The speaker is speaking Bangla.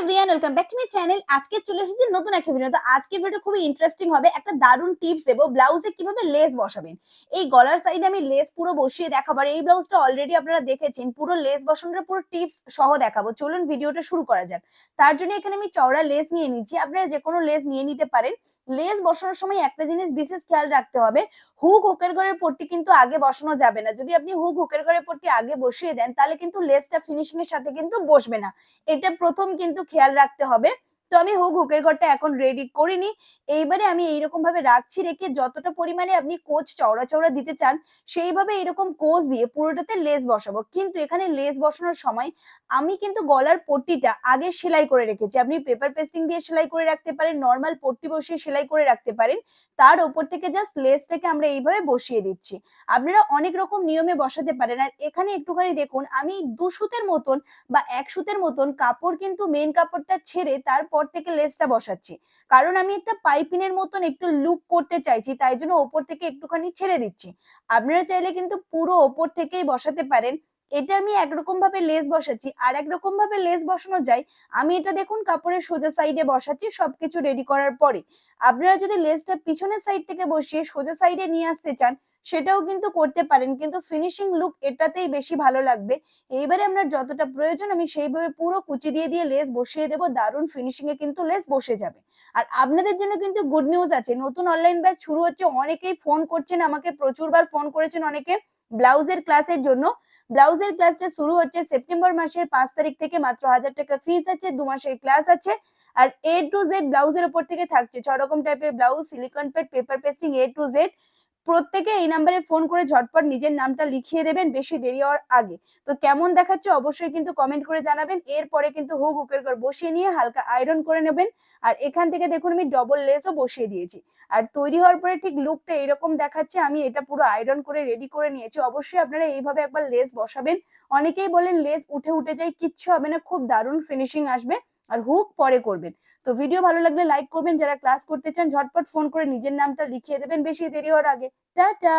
Everyone welcome back to my channel আজকে চলে এসেছি নতুন একটা ভিডিও তো। ভিডিও খুবই ইন্টারেস্টিং হবে। একটা দারুণ টিপস দেবো। ব্লাউজে কীভাবে লেস বসাবেন? এই গলার সাইডে আমি লেস পুরো বসিয়ে দেখাবো। আর এই ব্লাউজটা অলরেডি আপনারা দেখেছেন, পুরো লেস বসানোর পুরো টিপস সহ দেখাবো। চলুন ভিডিওটা শুরু করা যাক। তার জন্য এখানে আমি চওড়া লেস নিয়ে নিচ্ছি। আপনারা যে কোনো লেস নিয়ে নিতে পারেন। লেস বসানোর সময় একটা জিনিস বিশেষ খেয়াল রাখতে হবে। হুক হুকের ঘরের পট্টি কিন্তু আগে বসানো যাবে না। যদি আপনি হুক হুকের ঘরের পট্টি আগে বসিয়ে দেন, তাহলে কিন্তু লেসটা ফিনিশিং এর সাথে কিন্তু বসবে না। এটা প্রথম কিন্তু খেয়াল রাখতে হবে। তো আমি হুক, হুকের ঘরটা এখন রেডি করিনি এইবারে আমি এইরকম ভাবে রাখছি রেখে যতটা পরিমাণে আপনি কোচ চওড়া চওড়া দিতে চান, সেইভাবে এরকম কোচ দিয়ে পুরোটাতে লেস বসাবো। কিন্তু এখানে লেস বসানোর সময় আমি কিন্তু গলার পট্টিটা আগে সেলাই করে রেখেছি। আপনি পেপার পেস্টিং দিয়ে সেলাই করে রাখতে পারেন নর্মাল পট্টি বসিয়ে সেলাই করে রাখতে পারেন। তার ওপর থেকে জাস্ট লেসটাকে আমরা এইভাবে বসিয়ে দিচ্ছি। আপনারা অনেক রকম নিয়মে বসাতে পারেন। আর এখানে একটুখানি দেখুন, আমি দু সুতের মতন বা এক সুতের মতন কাপড় কিন্তু মেন কাপড়টা ছেড়ে তারপর থেকে লেসটা বসাচ্ছি। কারণ আমি একটা পাইপিনের মতন একটু লুক করতে চাইছি, তাই জন্য ওপর থেকে একটুখানি ছেড়ে দিচ্ছি। আপনারা চাইলে কিন্তু পুরো ওপর থেকেই বসাতে পারেন। এটা আমি একরকম ভাবে লেস বসাচ্ছি। আর একরকম ভাবে লেস বসানো যায়, আমি এটা দেখুন কাপড়ের সোজা সাইডে বসাচ্ছি, সবকিছু রেডি করার পরে আপনারা যদি লেসটা পিছনের সাইড থেকে বসিয়ে সোজা সাইডে নিয়ে আসতে চান সেটাও কিন্তু করতে পারেন। কিন্তু ফিনিশিং লুক এটাতেই বেশি ভালো লাগবে। এইবারে আপনার যতটা প্রয়োজন আমি সেইভাবে পুরো কুচি দিয়ে দিয়ে লেস বসিয়ে দেবো। দারুণ ফিনিশিং এ কিন্তু লেস বসে যাবে। আর আপনাদের জন্য কিন্তু গুড নিউজ আছে। নতুন অনলাইন ব্যাচ শুরু হচ্ছে। অনেকেই ফোন করছেন আমাকে, প্রচুরবার ফোন করেছেন অনেকে ব্লাউজের ক্লাসের জন্য। ব্লাউজের ক্লাসটা শুরু হচ্ছে সেপ্টেম্বর মাসের পাঁচ তারিখ থেকে মাত্র হাজার টাকা ফিস আছে, দু মাসের ক্লাস আছে। আর এ টু জেড ব্লাউজের উপর থেকে থাকছে। ছ রকম টাইপের blouse silicone pad paper pasting A to Z প্রত্যেকে এই নাম্বারে ফোন করে ঝটপট নিজের নামটা লিখিয়ে দেবেন, বেশি দেরি হওয়ার আগে। তো কেমন দেখাচ্ছে অবশ্যই কিন্তু কমেন্ট করে জানাবেন। এরপরে কিন্তু হুক হুকের ঘর বসিয়ে নিয়ে হালকা আয়রন করে নেবেন। আর এখান থেকে দেখুন আমি ডবল লেসও বসিয়ে দিয়েছি। আর তৈরি হওয়ার পরে ঠিক লুকটা এরকম দেখাচ্ছে, আমি এটা পুরো আয়রন করে রেডি করে নিয়েছি। অবশ্যই আপনারা এইভাবে একবার লেস বসাবেন। অনেকেই বলেন লেস উঠে উঠে যায়, কিচ্ছু হবে না, খুব দারুণ ফিনিশিং আসবে। আর হুক পরে করবেন। তো ভিডিও ভালো লাগলে লাইক করবেন, যারা ক্লাস করতে চান, ঝটপট ফোন করে নিজের নামটা লিখিয়ে দেবেন, বেশি দেরি হওয়ার আগে। টাটা!